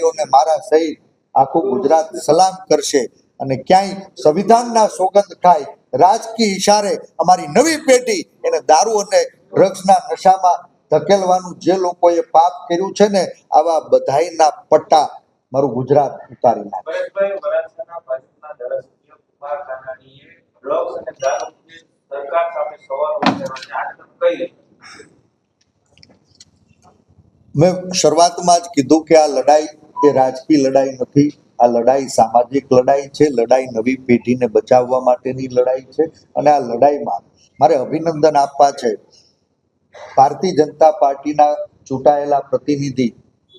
ભાઈઓને મારા સહિત આખું ગુજરાત સલામ કરશે અને ક્યાંય સંવિધાનના સોગંદ ખાય રાજકીય ઇશારે અમારી નવી પેઢી એને દારૂ અને ડ્રગ્સના નશામાં ધકેલવાનું જે લોકોએ પાપ કર્યું છે ને આવા બધાઈના પટ્ટા મારું ગુજરાત ઉતારી નાખે? મેં શરૂઆતમાં જ કીધું કે આ લડાઈ એ રાજકીય લડાઈ નથી. આ લડાઈ સામાજિક લડાઈ છે. લડાઈ નવી પેઢીને બચાવવા માટેની લડાઈ છે અને આ લડાઈમાં મારે અભિનંદન આપવા છે. ભારતીય જનતા પાર્ટીના ચૂંટાયેલા પ્રતિનિધિ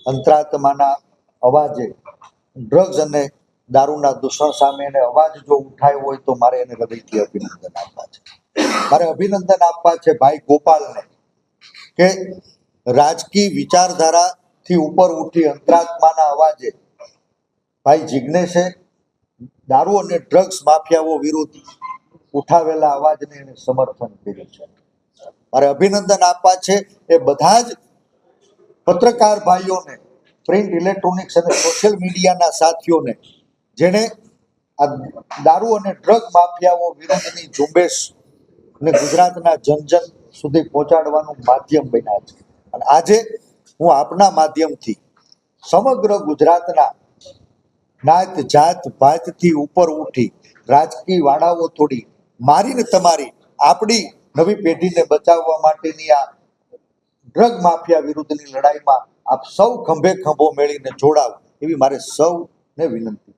અંતરાત્માના અવાજે ડ્રગ્સ અને દારૂના દૂષણ સામે એને અવાજ જો ઉઠાયો હોય તો મારે એને હૃદયથી અભિનંદન આપવા છે. મારે અભિનંદન આપવા છે ભાઈ ગોપાલને કે રાજકીય વિચારધારાથી ઉપર ઉઠી અંતરાત્માના અવાજે, ભાઈ જિજ્ઞેશે દારૂ અને ડ્રગ્સ માફિયાઓ વિરુદ્ધ ઉઠાવેલા અવાજને એને સમર્થન કર્યું છે. મારે અભિનંદન આપવા છે એ બધા જ પત્રકાર ભાઈઓને પ્રિન્ટ ઇલેક્ટ્રોનિક્સ અને સોશિયલ મીડિયાના સાથીઓને, જેણે આ દારૂ અને ડ્રગ માફિયાઓ વિરુદ્ધની ઝુંબેશ ને ગુજરાતના જનજન સુધી પહોંચાડવાનું માધ્યમ બન્યા છે. અને આજે હું આપના માધ્યમથી સમગ્ર ગુજરાતના નાત જાત ભાતથી ઉપર ઉઠી રાજકીય વાડાઓ તોડી મારીને તમારી આપણી નવી પેઢીને બચાવવા માટેની આ ડ્રગ માફિયા વિરુદ્ધની લડાઈમાં આપ સૌ ખંભે ખંભો મેળીને જોડાવ એવી મારે સૌને વિનંતી